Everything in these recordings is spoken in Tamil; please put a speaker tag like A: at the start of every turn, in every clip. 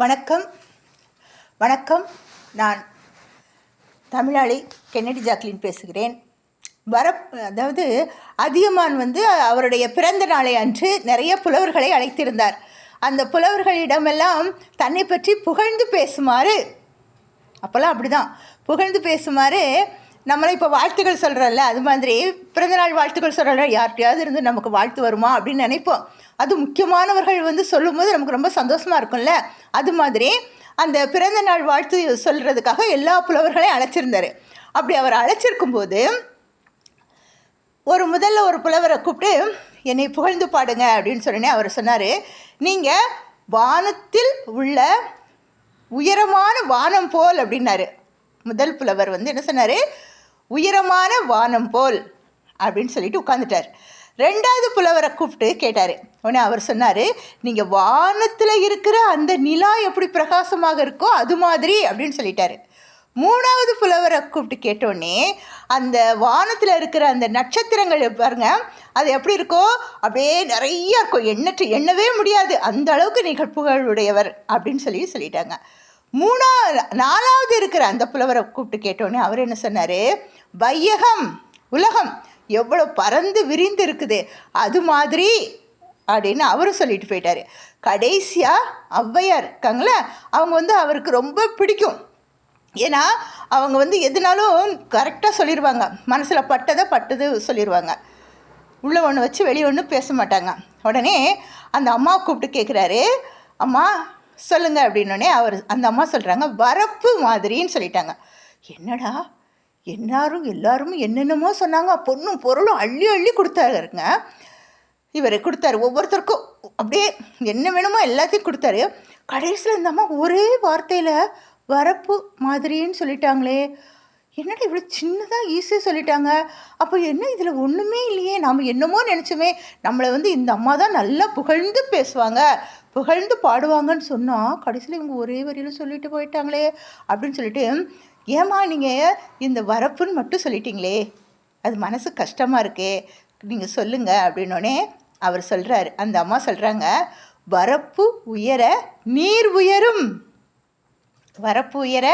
A: வணக்கம். வணக்கம். நான் தமிழாளி கென்னடி ஜாக்லின் பேசுகிறேன். வர அதாவது அதியமான் வந்து அவருடைய பிறந்த நாளை அன்று நிறைய புலவர்களை அழைத்திருந்தார். அந்த புலவர்களிடமெல்லாம் தன்னை பற்றி புகழ்ந்து பேசுமாறு. அப்போல்லாம் அப்படி தான் புகழ்ந்து பேசுமாறு நம்மளை இப்போ வாழ்த்துக்கள் சொல்கிறோம்ல அது மாதிரி பிறந்தநாள் வாழ்த்துக்கள் சொல்கிறோம் யார்கிட்டயாவது இருந்து நமக்கு வாழ்த்து வருமா அப்படின்னு நினைப்போம். அது முக்கியமானவர்கள் வந்து சொல்லும்போது நமக்கு ரொம்ப சந்தோஷமாக இருக்கும்ல? அது மாதிரி அந்த பிறந்த நாள் வாழ்த்து சொல்கிறதுக்காக எல்லா புலவர்களையும் அழைச்சிருந்தார். அப்படி அவர் அழைச்சிருக்கும் போது ஒரு முதல்ல ஒரு புலவரை கூப்பிட்டு என்னை புகழ்ந்து பாடுங்க அப்படின்னு சொன்னேனே அவர் சொன்னார். நீங்கள் வானத்தில் உள்ள உயரமான வானம் போல் அப்படின்னாரு. முதல் புலவர் வந்து என்ன சொன்னார்? உயரமான வானம் போல் அப்படின்னு சொல்லிட்டு உட்காந்துட்டார் ரெண்டாவது புலவரை கூப்பிட்டு கேட்டார். உடனே அவர் சொன்னார் நீங்கள் வானத்தில் இருக்கிற அந்த நிலா எப்படி பிரகாசமாக இருக்கோ அது மாதிரி அப்படின்னு சொல்லிட்டாரு. மூணாவது புலவரை கூப்பிட்டு கேட்டோடனே அந்த வானத்தில் இருக்கிற அந்த நட்சத்திரங்கள் பாருங்க அது எப்படி இருக்கோ அப்படியே நிறைய இருக்கும் எண்ணற்ற எண்ணவே முடியாது. அந்த அளவுக்கு நிகழ்ப்புகளுடையவர் அப்படின்னு சொல்லி சொல்லிட்டாங்க. மூணா நாலாவது இருக்கிற அந்த புலவரை கூப்பிட்டு கேட்டோடனே அவர் என்ன சொன்னார் வையகம் உலகம் எவ்வளோ பறந்து விரிந்து இருக்குது. அது மாதிரி அப்படின்னு அவரும் சொல்லிட்டு போயிட்டாரு. கடைசியாக ஔவையார் இருக்காங்களே அவங்க வந்து அவருக்கு ரொம்ப பிடிக்கும். ஏன்னா அவங்க வந்து எதுனாலும் கரெக்டாக சொல்லிடுவாங்க மனசில் பட்டதை பட்டது சொல்லிடுவாங்க உள்ள ஒன்று வச்சு வெளியே ஒன்று பேச மாட்டாங்க. உடனே அந்த அம்மா கூப்பிட்டு கேட்குறாரு அம்மா சொல்லுங்கள் அப்படின்னோடனே அவர் அந்த அம்மா சொல்கிறாங்க வரப்பு மாதிரின்னு சொல்லிட்டாங்க. என்னடா? எல்லாரும் எல்லாரும் என்னென்னமோ சொன்னாங்க. பொண்ணும் பொருளும் அள்ளி அள்ளி கொடுத்தாருங்க. இவர் கொடுத்தாரு ஒவ்வொருத்தருக்கும். அப்படியே என்ன வேணுமோ எல்லாத்தையும் கொடுத்தாரு. கடைசியில் இந்த அம்மா ஒரே வார்த்தையில் வரப்பு மாதிரின்னு சொல்லிட்டாங்களே. என்னடா இவ்வளோ சின்னதாக ஈஸியாக சொல்லிட்டாங்க. அப்போ என்ன இதில் ஒன்றுமே இல்லையே. நாம் என்னமோ நினச்சோமே நம்மளை வந்து இந்த அம்மா தான் நல்லா புகழ்ந்து பேசுவாங்க. புகழ்ந்து பாடுவாங்கன்னு சொன்னால் கடைசியில் இவங்க ஒரே வரியில் சொல்லிட்டு போயிட்டாங்களே அப்படின்னு சொல்லிட்டு ஏம்மா நீங்கள் இந்த வரப்புன்னு மட்டும் சொல்லிட்டீங்களே? அது மனசு கஷ்டமாக இருக்கே நீங்கள் சொல்லுங்க அப்படின்னோடனே அவர் சொல்கிறாரு அந்த அம்மா சொல்கிறாங்க வரப்பு உயர நீர் உயரும். வரப்பு உயர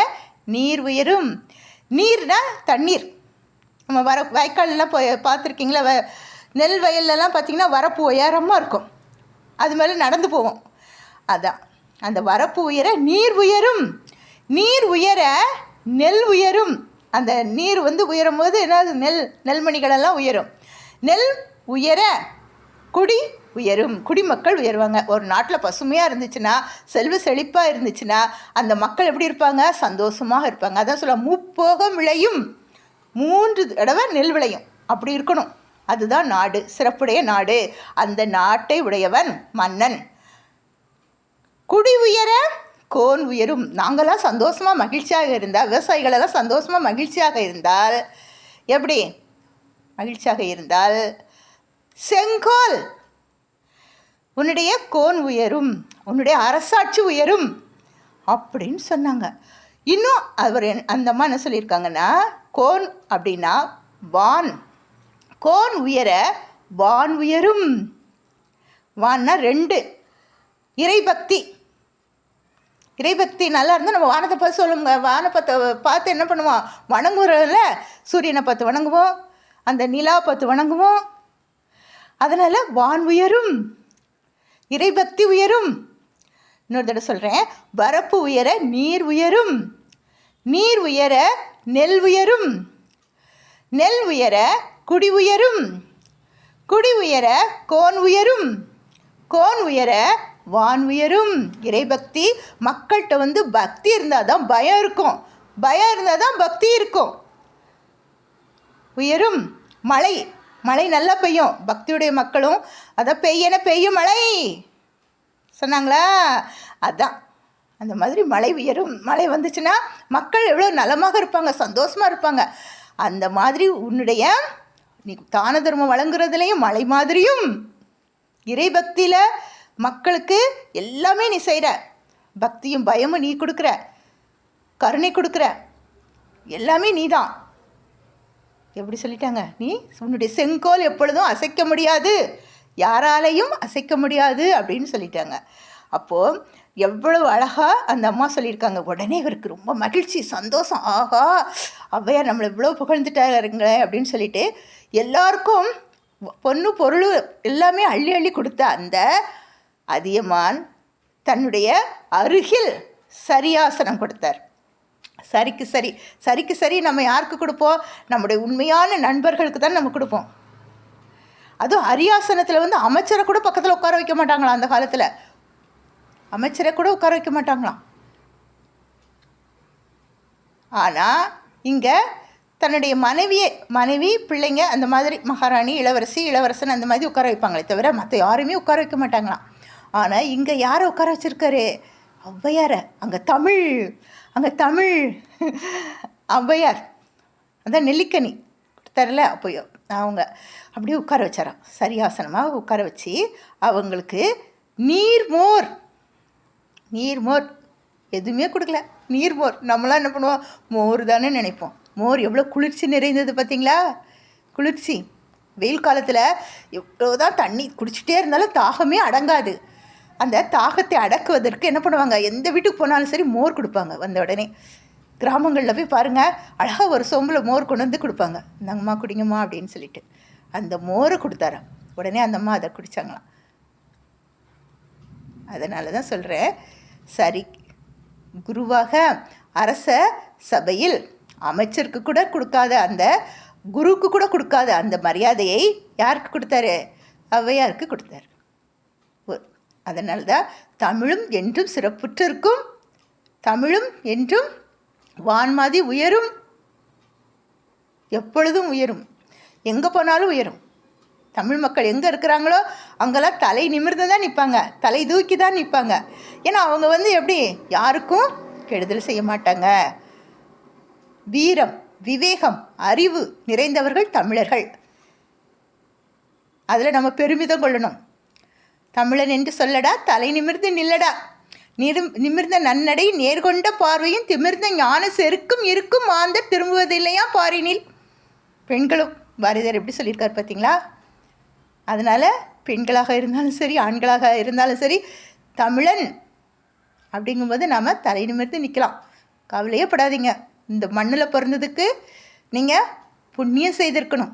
A: நீர் உயரும். நீர்னா தண்ணீர். நம்ம வர வாய்க்கால்லாம் போய் பார்த்துருக்கீங்களா? வ நெல் வயல்லலாம் பார்த்திங்கன்னா வரப்பு உயரமாக இருக்கும். அது மேலே நடந்து போவோம். அதான். அந்த வரப்பு உயர நீர் உயரும். நீர் உயர நெல் உயரும். அந்த நீர் வந்து உயரும் போது என்னது? நெல் நெல்மணிகளெல்லாம் உயரும். நெல் உயர குடி உயரும். குடிமக்கள் உயர்வாங்க. ஒரு நாட்டில் பசுமையாக இருந்துச்சுன்னா செல்வ செழிப்பாக இருந்துச்சுன்னா அந்த மக்கள் எப்படி இருப்பாங்க? சந்தோஷமாக இருப்பாங்க. அதான் சொல்ல முப்போகம் விளையும். மூன்று தடவை நெல் விளையும். அப்படி இருக்கணும். அதுதான் நாடு. சிறப்புடைய நாடு. அந்த நாட்டை உடையவன் மன்னன். குடி உயர கோன் உயரும். நாங்களாம் சந்தோஷமாக மகிழ்ச்சியாக இருந்தால் விவசாயிகளெல்லாம் சந்தோஷமாக மகிழ்ச்சியாக இருந்தால் எப்படி? மகிழ்ச்சியாக இருந்தால் செங்கோல். உன்னுடைய கோன் உயரும் உன்னுடைய அரசாட்சி உயரும் அப்படின்னு சொன்னாங்க. இன்னும் அவர் என்- அந்த அம்மா என்ன சொல்லியிருக்காங்கன்னா கோன் அப்படின்னா வான். கோன் உயர வான் உயரும். வான்னா ரெண்டு. இறைபக்தி. இறைபக்தி நல்லா இருந்தால் நம்ம வானத்தை பார்த்து சொல்லுங்க. வானப்பத்தை பார்த்து என்ன பண்ணுவோம்? வணங்குறோம்ல? சூரியனை பார்த்து வணங்குவோம். அந்த நிலா பார்த்து வணங்குவோம். அதனால் வான் உயரும். இறைபக்தி உயரும். இன்னொரு தடவை சொல்கிறேன் வரப்பு உயர நீர் உயரும். நீர் உயர நெல் உயரும். நெல் உயர குடி உயரும். குடி உயர கோன் உயரும். கோன் உயர வான் உயரும் இறைபக்தி மக்கள்கிட்ட வந்து பக்தி இருந்தால் தான் பயம் இருக்கும். பயம் இருந்தால் தான் பக்தி இருக்கும். உயரும் மழை மழை நல்லா பெய்யும். பக்தியுடைய மக்களும் அதான் பெய்யன பெய்யும் மழை சொன்னாங்களா? அதான். அந்த மாதிரி மழை உயரும். மழை வந்துச்சுன்னா மக்கள் எவ்வளோ நலமாக இருப்பாங்க சந்தோஷமாக இருப்பாங்க. அந்த மாதிரி உன்னுடைய நீ தான தர்மம் வழங்குறதுலேயும் மழை மாதிரியும் இறைபக்தியில் மக்களுக்கு எல்லாமே நீ செய்கிற பக்தியும் பயமும் நீ கொடுக்குற. கருணை கொடுக்குற. எல்லாமே நீ தான் எப்படி சொல்லிட்டாங்க? நீ உன்னுடைய செங்கோல் எப்பொழுதும் அசைக்க முடியாது. யாராலையும் அசைக்க முடியாது அப்படின்னு சொல்லிட்டாங்க. அப்போது எவ்வளவு அழகாக அந்த அம்மா சொல்லியிருக்காங்க. உடனே இவருக்கு ரொம்ப மகிழ்ச்சி சந்தோஷம். ஆஹா அவ்வையார் நம்மளை இவ்வளோ புகழ்ந்துட்டாருங்களே அப்படின்னு சொல்லிட்டு எல்லாருக்கும் பொண்ணு பொருள் எல்லாமே அள்ளி அள்ளி கொடுத்த அந்த அதியமான் தன்னுடைய அருகில் சரியாசனம் கொடுத்தார். சரிக்கு சரி சரிக்கு சரி நம்ம யாருக்கு கொடுப்போம்? நம்முடைய உண்மையான நண்பர்களுக்கு தான் நம்ம கொடுப்போம். அதுவும் அரியாசனத்தில் வந்து அமைச்சரை கூட பக்கத்தில் உட்கார வைக்க மாட்டாங்களாம் அந்த காலத்தில். அமைச்சரை கூட உட்கார வைக்க மாட்டாங்களாம். ஆனால் இங்கே தன்னுடைய மனைவியை மனைவி பிள்ளைங்க அந்த மாதிரி மகாராணி இளவரசி இளவரசன் அந்த மாதிரி உட்கார வைப்பாங்களே தவிர மற்ற யாருமே உட்கார வைக்க மாட்டாங்களாம். ஆனால் இங்கே யாரை உட்கார வச்சுருக்காரு? ஔவையாரை. அங்கே தமிழ். அங்கே தமிழ். ஔவையார். அதான் நெல்லிக்கனி. தரல அப்போ அவங்க அப்படியே உட்கார வச்சாராம். சரியாசனமாக உட்கார வச்சு அவங்களுக்கு நீர்மோர் நீர்மோர் எதுவுமே கொடுக்கல. நீர்மோர் நம்மளாம் என்ன பண்ணுவோம்? மோர் தானே நினைப்போம். மோர் எவ்வளோ குளிர்ச்சி நிறைந்தது பார்த்தீங்களா? குளிர்ச்சி. வெயில் காலத்தில் எவ்வளோ தான் தண்ணி குடிச்சிட்டே இருந்தாலும் தாகமே அடங்காது. அந்த தாகத்தை அடக்குவதற்கு என்ன பண்ணுவாங்க? எந்த வீட்டுக்கு போனாலும் சரி மோர் கொடுப்பாங்க வந்த உடனே. கிராமங்களில் போய் பாருங்கள் அழகாக ஒரு சொம்பில் மோர் கொண்டு வந்து கொடுப்பாங்க. இந்தாங்கம்மா குடிங்கம்மா அப்படின்னு சொல்லிட்டு. அந்த மோரை கொடுத்தாரா உடனே அந்த அம்மா அதை குடித்தாங்களாம் அதனால தான் சொல்கிறேன் சரி குருவாக அரச சபையில் அமைச்சருக்கு கூட கொடுக்காத அந்த குருவுக்கு கூட கொடுக்காத அந்த மரியாதையை யாருக்கு கொடுத்தாரு? ஔவையாருக்கு கொடுத்தாரு. அதனால்தான் தமிழும் என்றும் சிறப்புற்றிருக்கும் தமிழும் என்றும் வான்மாதி உயரும் எப்பொழுதும் உயரும் எங்கே போனாலும் உயரும். தமிழ் மக்கள் எங்கே இருக்கிறாங்களோ அங்கெல்லாம் தலை நிமிர்ந்து தான் நிற்பாங்க தலை தூக்கி தான் நிற்பாங்க. ஏன்னா அவங்க வந்து எப்படி யாருக்கும் கெடுதல் செய்ய மாட்டாங்க. வீரம் விவேகம் அறிவு நிறைந்தவர்கள் தமிழர்கள். அதில் நம்ம பெருமிதம் கொள்ளணும். தமிழன் என்று சொல்லடா தலை நிமிர்ந்து நில்லடா. நிரும் நிமிர்ந்த நன்னடை நேர்கொண்ட பார்வையும் திமிர்ந்த ஞான செருக்கும் இருக்கும் மாந்த திரும்புவதில்லையா பாரினில்? பெண்களும் பாரதியார் எப்படி சொல்லியிருக்கார் பார்த்தீங்களா? அதனால் பெண்களாக இருந்தாலும் சரி ஆண்களாக இருந்தாலும் சரி தமிழன் அப்படிங்கும்போது நாம் தலை நிமிர்ந்து நிற்கலாம் கவலையே படாதீங்க. இந்த மண்ணில் பிறந்ததுக்கு நீங்கள் புண்ணியம் செய்திருக்கணும்.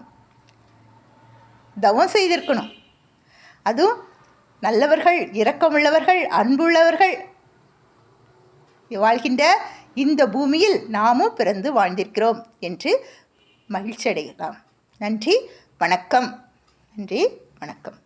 A: தவம் செய்திருக்கணும். அதுவும் நல்லவர்கள் இரக்கமுள்ளவர்கள் அன்புள்ளவர்கள். வாழ்கின்ற இந்த பூமியில் நாமும் பிறந்து வாழ்ந்திருக்கிறோம் என்று மகிழ்ச்சி அடையலாம் நன்றி வணக்கம். நன்றி வணக்கம்.